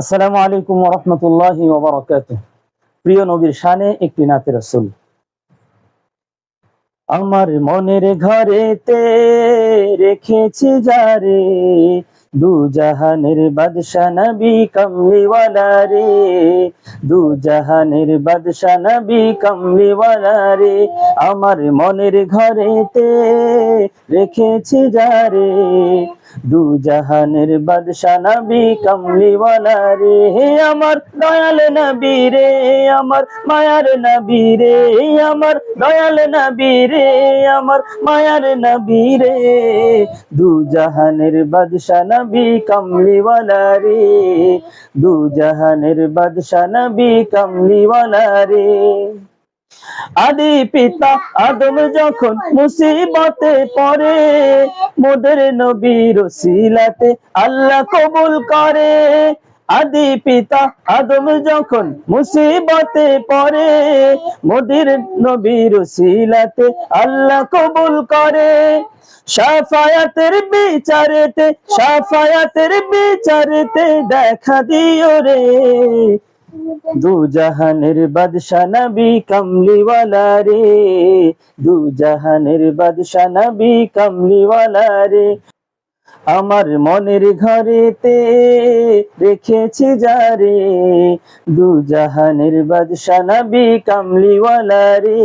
আসসালামু আলাইকুম রহমতুল্লাহ প্রিয় নবীর শানে একটি নাতে রসুল। আমার মনের ঘরেতে রেখেছি যারে দু জাহানের বাদশা নবী কমলিওয়ালা রে দু বাদশা নবী কমলিওয়ালা রে আমার মনের ঘরেতে রেখেছি যারে দু জাহানের বাদশা নবী কমলিওয়ালা রে হে আমার দয়াল নবী রে, আমার মায়ার নবী রে, আমার দয়াল নবী রে, আমার মায়ার নবী রে। দু জাহানের বাদশা নবী কমলিওয়ালা রে দু জাহানের বাদশা নবী কমলিওয়ালা রে আদি পিতা আদম যখন মুসিবতে পরে মোদের নবীর সিলাতে আল্লাহ কবুল করে। আদি পিতা আদম যখন মুসিবতে পড়ে, মোদের নবীর সিলাতে আল্লাহ কবুল করে। সাফায়াতের বিচারেতে সাফায়াতের বিচারেতে দেখা দিও রে। দু জাহানের বাদশা নবী কমলিওয়ালা রে। দু জাহানের বাদশা নবী কমলিওয়ালা রে। আমার মনের ঘরেতে রেখেছি যারে, দু জাহানের বাদশা নবী কমলিওয়ালা রে,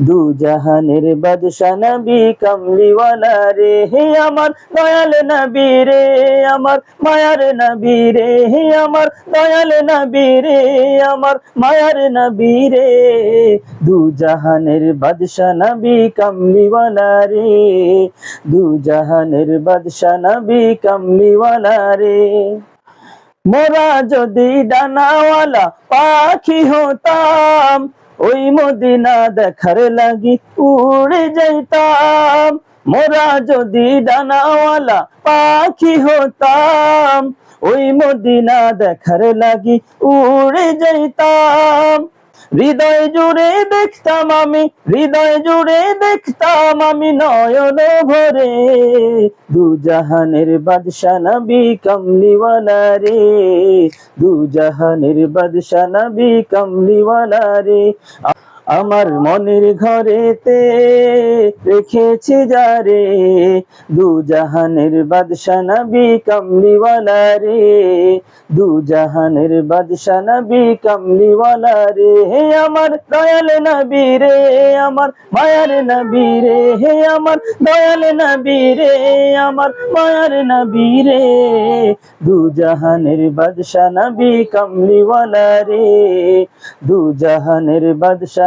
দু জাহানের বাদশা নবী কমলিওয়ালা রে, হে আমার দয়াল নবী রে, আমার মায়ার নবী রে, হে আমার দয়াল নবী রে, আমার মায়ার নবী রে, দু জাহানের বাদশা নবী কমলিওয়ালা রে, দু জাহানের বাদশা নবী কমলিওয়ালা রে। মোরা যদি ডানাওয়ালা পাখি হতাম, ওই মদিনা দেখার লাগি উড়ে যাইতাম। মোরা যদি ডানাওয়ালা পাখি হতাম, ওই মদিনা দেখার লাগি উড়ে যাইতাম। হৃদয় জুড়ে দেখতাম আমি, হৃদয় জুড়ে দেখতাম আমি নয়ন ভরে। দু জাহানের বাদশা নবী কমলিওয়ালা রে, দু জাহানের বাদশা নবী কমলিওয়ালা রে। আমার মনের ঘরেতে রেখেছি যারে দু জাহানের বাদশা নবী কমলিওয়ালা রে। দু জাহানের বাদশা নবী কমলিওয়ালা রে। হে আমার দয়াল নবী রে, আমার মায়ার নবী রে। হে আমার দয়াল নবী রে, আমার মায়ার নবী রে। দু জাহানের বাদশা নবী কমলিওয়ালা রে। দু জাহানের বাদশা